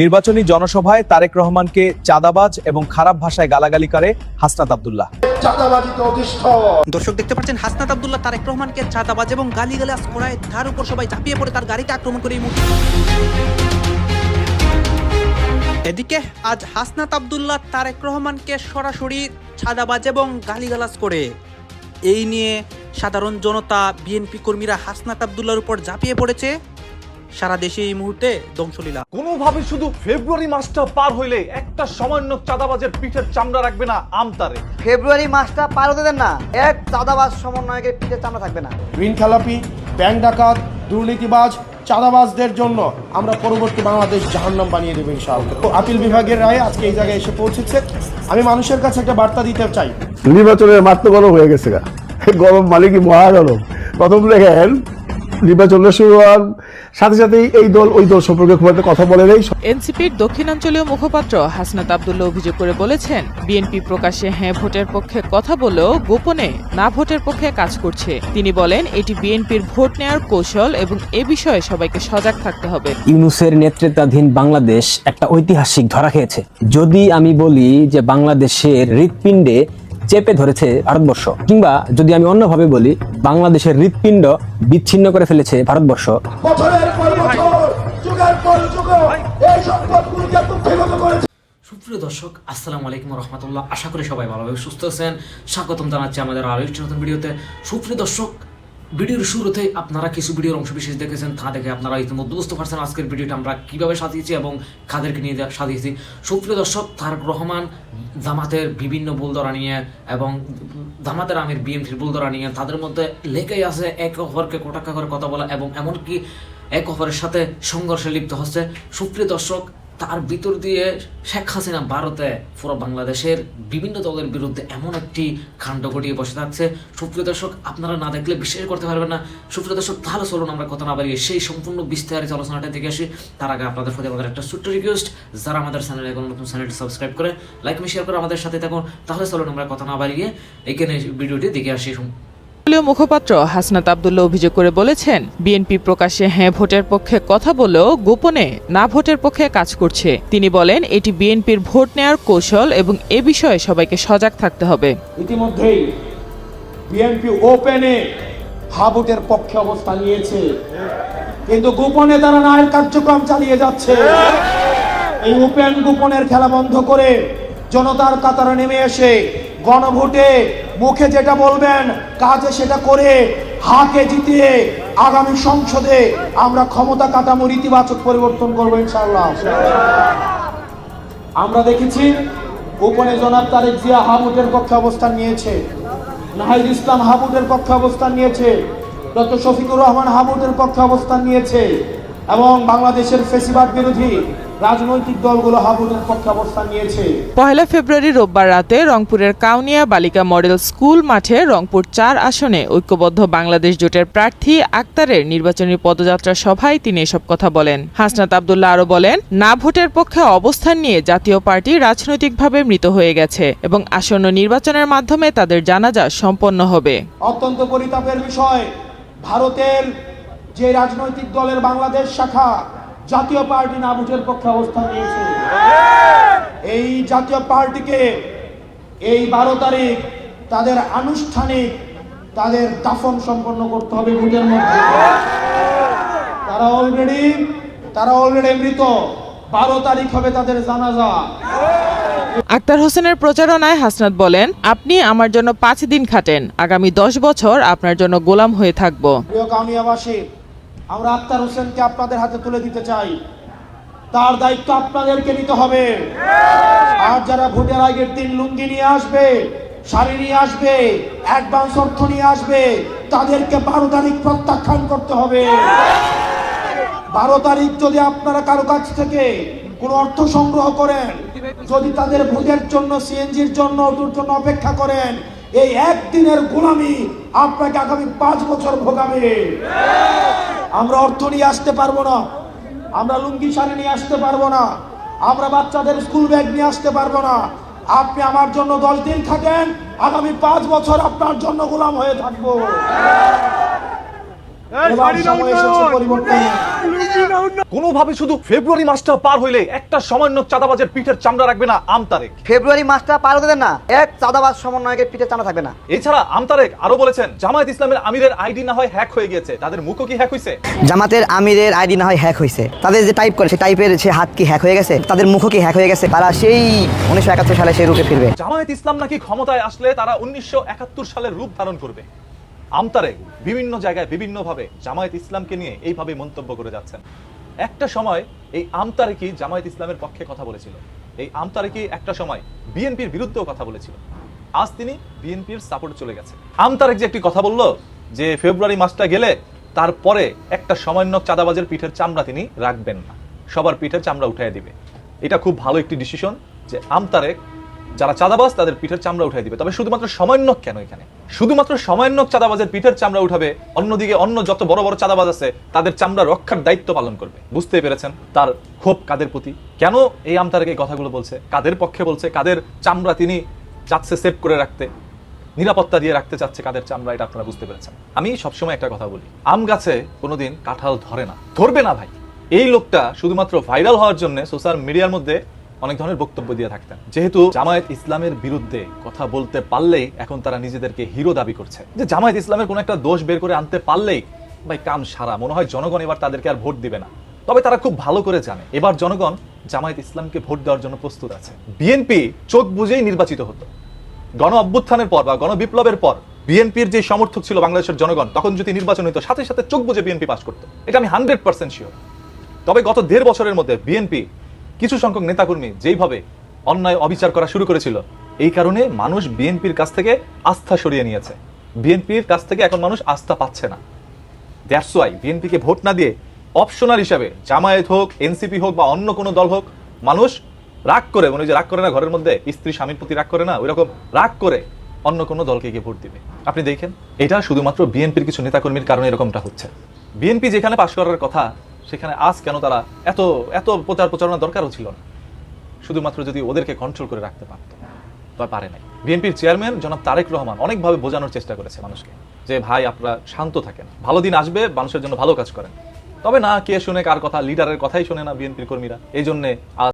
নির্বাচনী জনসভায় তারেক রহমানকে চাঁদাবাজ এবং খারাপ ভাষায় গালাগালি করে হাসনাত আবদুল্লাহ। দর্শক দেখতে পাচ্ছেন হাসনাত আব্দুল্লাহ তারেক রহমানকে চাঁদাবাজ এবং গালিগালাজ করায় তার উপর সবাই ঝাঁপিয়ে পড়ে তার গাড়িতে আক্রমণ করে এদিকে আজ হাসনাত আব্দুল্লাহ তারেক রহমানকে সরাসরি ছাদাবাজ এবং গালিগালাজ করে। এই নিয়ে সাধারণ জনতা বিএনপি কর্মীরা হাসনাত আব্দুল্লাহর উপর ঝাঁপিয়ে পড়েছে। সারা দেশে এই মুহূর্তে ধ্বংসলীলা। কোনোভাবে শুধু ফেব্রুয়ারি মাসটা পার হইলে একটা সামান্য চাঁদাবাজের পিঠের চামড়া রাখবে না আমতারে। ফেব্রুয়ারি মাসটা পার হতে দেন না এক চাঁদাবাজ সমন্বয়কের পিঠে চামড়া থাকবে না। ঋণ খেলাপি ব্যাংক ডাকাত দুর্নীতিবাজ চাঁদাবাজদের জন্য আমরা পরবর্তী বাংলাদেশ জাহান্নাম বানিয়ে দেবো ইনশাআল্লাহ। তো আপিল বিভাগের রায় আজকে এই জায়গায় এসে পৌঁছেছে। আমি মানুষের কাছে একটা বার্তা দিতে চাই। নির্বাচনের মাত্র গরম হয়ে গেছে গরম মালিকই মহা গরম প্রথম দেখেন নির্বাচনের শুরু হওয়ার সাথে সাথেই এই দল ওই দল সম্পর্কে খুব একটা কথা বলে নেই। এনসিপির দক্ষিণাঞ্চলীয় মুখপাত্র হাসনাত আবদুল্লাহ অভিযোগ করে বলেছেন বিএনপি প্রকাশ্যে হ্যাঁ ভোটের পক্ষে কথা বলেও গোপনে না ভোটের পক্ষে কাজ করছে। তিনি বলেন এটি বিএনপির ভোট নেয়ার কৌশল এবং এ বিষয়ে সবাইকে সজাগ থাকতে হবে। ইউনুসের নেতৃত্বাধীন বাংলাদেশ একটা ঐতিহাসিক ধরা খেয়েছে। যদি আমি বলি যে বাংলাদেশের হৃৎপিণ্ডে চেপে ধরেছে ভারতবর্ষ। কিংবা যদি আমি অন্যভাবে বলি বাংলাদেশের হৃৎপিণ্ড বিচ্ছিন্ন করে ফেলেছে ভারতবর্ষ। সুপ্রিয় দর্শক আসসালামু আলাইকুম রহমতুল্লাহ। আশা করি সবাই ভালোভাবে সুস্থ আছেন। স্বাগতম জানাচ্ছি আমাদের আরও একটি নতুন ভিডিওতে। সুপ্রিয় দর্শক ভিডিওর শুরুতে আপনারা কিছু ভিডিওর অংশ বিশেষ দেখেছেন, তা দেখে আপনারা ইতিমধ্যে বুঝতে পারছেন আজকের ভিডিওটা আমরা কীভাবে সাজিয়েছি এবং কাদেরকে নিয়ে সাজিয়েছি। সুপ্রিয় দর্শক, তারক রহমান জামাতের বিভিন্ন বুলদরা নিয়ে এবং জামাতের আমির বিএমসির বুলদরা নিয়ে তাদের মধ্যে লেগেই আছে এক অপরকে কোটাক্কা করে কথা বলা এবং এমনকি এক অপরের সাথে সংঘর্ষে লিপ্ত হচ্ছে। সুপ্রিয় দর্শক তার ভিতর দিয়ে শেখ হাসিনা ভারতে পুরো বাংলাদেশের বিভিন্ন দলের বিরুদ্ধে এমন একটি কাণ্ড ঘটিয়ে বসে থাকছে। সুপ্রিয় দর্শক, আপনারা না দেখলে বিশ্বাস করতে পারবেন না। সুপ্রিয় দর্শক, তাহলে চলুন আমরা কথা না বাড়িয়ে সেই সম্পূর্ণ বিস্তারিত আলোচনাটা দেখে আসি। তার আগে আপনাদের প্রতি আমাদের একটা ছোট্ট রিকোয়েস্ট যারা আমাদের চ্যানেলে এখন নতুন চ্যানেলটি সাবস্ক্রাইব করে লাইক শেয়ার করে আমাদের সাথে থাকুন। তাহলে চলুন আমরা কথা না বাড়িয়ে এখানে ভিডিওটি দেখে আসি। দলীয় মুখপাত্র হাসনাত আবদুল্লাহ অভিযোগ করে বলেছেন, বিএনপি প্রকাশ্যে হ্যাঁ ভোটের পক্ষে কথা বলেও গোপনে না ভোটের পক্ষে কাজ করছে। তিনি বলেন, এটি বিএনপির ভোট নেয়ার কৌশল এবং এ বিষয়ে সবাইকে সজাগ থাকতে হবে। ইতিমধ্যেই বিএনপি ওপেনে হাবুটের পক্ষে অবস্থান নিয়েছে। কিন্তু গোপনে তারা নায়ের কার্যক্রম চালিয়ে যাচ্ছে। এই ওপেন গোপনের খেলা বন্ধ করে জনতার কাতারে নেমে এসে গণভোটে মুখে যেটা বলবেন, কাজে সেটা করে হাকে জিতিয়ে আগামী সংসদে আমরা ক্ষমতা কাঠামোর ইতিবাচক পরিবর্তন করব ইনশাআল্লাহ। আমরা দেখেছি গোপনে জনাব তারেক জিয়া হাবুটের পক্ষে অবস্থান নিয়েছে, নাহিদ ইসলাম হাবুটের পক্ষে অবস্থান নিয়েছে, ডক্টর শফিকুর রহমান হাবুটের পক্ষে অবস্থান নিয়েছে এবং বাংলাদেশের ফেসিবাদ বিরোধী রাজনৈতিক দলগুলো হাবুটের পক্ষে অবস্থান নিয়েছে। পহেলা ফেব্রুয়ারি রোববার রাতে রংপুরের কাউনিয়া বালিকা মডেল স্কুল মাঠে রংপুর চার আসনে ঐক্যবদ্ধ বাংলাদেশ জোটের প্রার্থী আক্তারের নির্বাচনী পদযাত্রা সভায় তিনি এসব কথা বলেন। হাসনাত আবদুল্লাহ আরও বলেন না ভোটের পক্ষে অবস্থান নিয়ে জাতীয় পার্টি রাজনৈতিকভাবে মৃত হয়ে গেছে এবং আসন্ন নির্বাচনের মাধ্যমে তাদের জানাজা সম্পন্ন হবে। অত্যন্ত পরিতাপের বিষয় ভারতের যে রাজনৈতিক দলের বাংলাদেশ শাখা জাতীয় পার্টি নাবুটের পক্ষে অবস্থান নিয়েছে। এই জাতীয় পার্টিকে এই বারো তারিখ তাদের আনুষ্ঠানিক তাদের দাফন সম্পন্ন করতে হবে ভোটের মধ্যে। তারা অলরেডি তারা অলরেডি মৃত। বারো তারিখ হবে তাদের জানাজা। আক্তার হোসেনের প্রচারণায় হাসনাত বলেন আপনি আমার জন্য পাঁচ দিন খাটেন। আগামী দশ বছর আপনার জন্য গোলাম হয়ে থাকব। প্রিয় কামিয়াবাসী আমরা আক্তার হোসেনকে আপনাদের হাতে তুলে দিতে চাই। তার দায়িত্ব আপনাদেরকে নিতে হবে। আর যারা ভোটের আগের দিন লুঙ্গি নিয়ে আসবে, শাড়ি নিয়ে আসবে অ্যাডভান্স অর্থ নিয়ে আসবে, তাদেরকে বারো তারিখ প্রত্যাখ্যান করতে হবে। বারো তারিখ যদি আপনারা কারও কাছ থেকে কোনো অর্থ সংগ্রহ করেন, যদি তাদের ভোটের জন্য, সিএনজির জন্য অটোর জন্য অপেক্ষা করেন, এই একদিনের গোলামি আপনাকে আগামী পাঁচ বছর ভোগাবে। আমরা অর্থ নিয়ে আসতে পারব না। আমরা লুঙ্গি শাড়ি নিয়ে আসতে পারব না। আমরা বাচ্চাদের স্কুল ব্যাগ নিয়ে আসতে পারব না। আপনি আমার জন্য দশ দিন থাকেন। আগামী পাঁচ বছর আপনার জন্য গোলাম হয়ে থাকব এবার সময় এসেছে পরিবর্তনের কোনোভাবে শুধু ফেব্রুয়ারি মাসটা পার হইলে একটা সামান্য চাঁদাবাজের পিঠের চামড়া রাখবে না আমতারেক। ফেব্রুয়ারি মাসটা পার হতে না। এক চাঁদাবাজ সমন্বয়কের পিঠে চামড়া থাকবে না। এছাড়া আমতারেক আরও বলেছেন জামায়াত ইসলামের আমিরের আইডি না হয় হ্যাক হয়ে গিয়েছে। তাদের মুখও কি হ্যাক হয়েছে জামাতের আমিরের আইডি না হয় হ্যাক হয়েছে তাদের যে টাইপ করে সে টাইপের সে হাত কি হ্যাক হয়ে গেছে? তাদের মুখও কি হ্যাক হয়ে গেছে? তারা সেই উনিশশো একাত্তর সালে সেই রূপে ফিরবে। জামায়াত ইসলাম নাকি ক্ষমতায় আসলে তারা উনিশশো একাত্তর সালের রূপ ধারণ করবে? আমতারে বিভিন্ন জায়গায় বিভিন্নভাবে জামায়াত ইসলামকে নিয়ে এইভাবে মন্তব্য করে যাচ্ছেন। একটা সময় এই আমতারেকি জামায়াত ইসলামের পক্ষে কথা বলেছিল? এই আমতারেকি একটা সময় বিএনপির বিরুদ্ধেও কথা বলেছিল? আজ তিনি বিএনপির সাপোর্ট চলে গেছে আমতারেক যে একটি কথা বলল, যে ফেব্রুয়ারি মাসটা গেলে তারপরে একটা সামান্য চাঁদাবাজের পিঠের চামড়া তিনি রাখবেন না। সবার পিঠের চামড়া উঠাই দিবে। এটা খুব ভালো একটি ডিসিশন যে আমতারেক যারা চাঁদাবাজ, তাদের পিঠের চামড়া উঠাই দিবে। তবে শুধুমাত্র সমন্বয়ক কেন এখানে? শুধুমাত্র সমন্বয়ক চাঁদাবাজের পিঠের চামড়া উঠাবে, অন্যদিকে অন্য যত বড় বড় চাঁদাবাজ আছে, তাদের চামড়া রক্ষার দায়িত্ব পালন করবে। বুঝতে পেরেছেন? তার ক্ষোভ কাদের প্রতি? কেন এই আমতারেক এই কথাগুলো বলছে? কাদের পক্ষে বলছে? কাদের চামড়া তিনি চাচ্ছে সেভ করে রাখতে? নিরাপত্তা দিয়ে রাখতে চাচ্ছে কাদের চামড়া, এটা আপনারা বুঝতে পেরেছেন। আমি সবসময় একটা কথা বলি, আম গাছে কোনোদিন কাঁঠাল ধরে না। ধরবে না ভাই। এই লোকটা শুধুমাত্র ভাইরাল হওয়ার জন্য সোশ্যাল মিডিয়ার মধ্যে অনেক ধরনের বক্তব্য দিয়ে থাকতেন। যেহেতু জামায়াত ইসলামের বিরুদ্ধে কথা বলতে পারলেই এখন তারা নিজেদেরকে হিরো দাবি করছে। যে জামায়াত ইসলামের কোনো একটা দোষ বের করে আনতে পারলেই ভাই কাম সারা, মনে হয় জনগণ এবার তাদেরকে আর ভোট দিবে না। তবে তারা খুব ভালো করে জানে, এবার জনগণ জামায়াত ইসলামকে ভোট দেওয়ার জন্য প্রস্তুত আছে। বিএনপি চোখ বুঝেই নির্বাচিত হতো। গণ অভ্যুত্থানের পর বা গণ বিপ্লবের পর বিএনপির যে সমর্থক ছিল বাংলাদেশের জনগণ, তখন যদি নির্বাচন হতো সাথে সাথে চোখ বুঝে বিএনপি পাস করতো। এটা আমি হান্ড্রেড পার্সেন্ট শিওর তবে গত দেড় বছরের মধ্যে বিএনপি কিছু সংখ্যক নেতাকর্মী যেইভাবে অন্যায় অবিচার করা শুরু করেছিল, এই কারণে মানুষ বিএনপির কাছ থেকে আস্থা সরিয়ে নিয়েছে। বিএনপির কাছ থেকে এখন মানুষ আস্থা পাচ্ছে না। দ্যাটস ওয়াই বিএনপিকে ভোট না দিয়ে অপশনাল হিসাবে জামায়াত হোক, এনসিপি হোক বা অন্য কোনো দল হোক, মানুষ রাগ করে মানে যে রাগ করে না, ঘরের মধ্যে স্ত্রী স্বামীর প্রতি রাগ করে না, ওইরকম রাগ করে অন্য কোনো দলকে গিয়ে ভোট দিবে। আপনি দেখেন, এটা শুধুমাত্র বিএনপির কিছু নেতাকর্মীর কারণে এরকমটা হচ্ছে। বিএনপি যেখানে পাশ করার কথা সেখানে আজ কেন তারা এত এত প্রচার প্রচারণা দরকারও ছিল না? শুধুমাত্র যদি ওদেরকে কন্ট্রোল করে রাখতে পারতো তবে পারে নাই। বিএনপির চেয়ারম্যান জনাব তারেক রহমান অনেকভাবে বোঝানোর চেষ্টা করেছে মানুষকে, যে ভাই, আপনারা শান্ত থাকেন। ভালো দিন আসবে, মানুষের জন্য ভালো কাজ করেন। তবে না, কে শুনে, কার কথা লিডারের কথাই শোনে না বিএনপির কর্মীরা। এই জন্যে আজ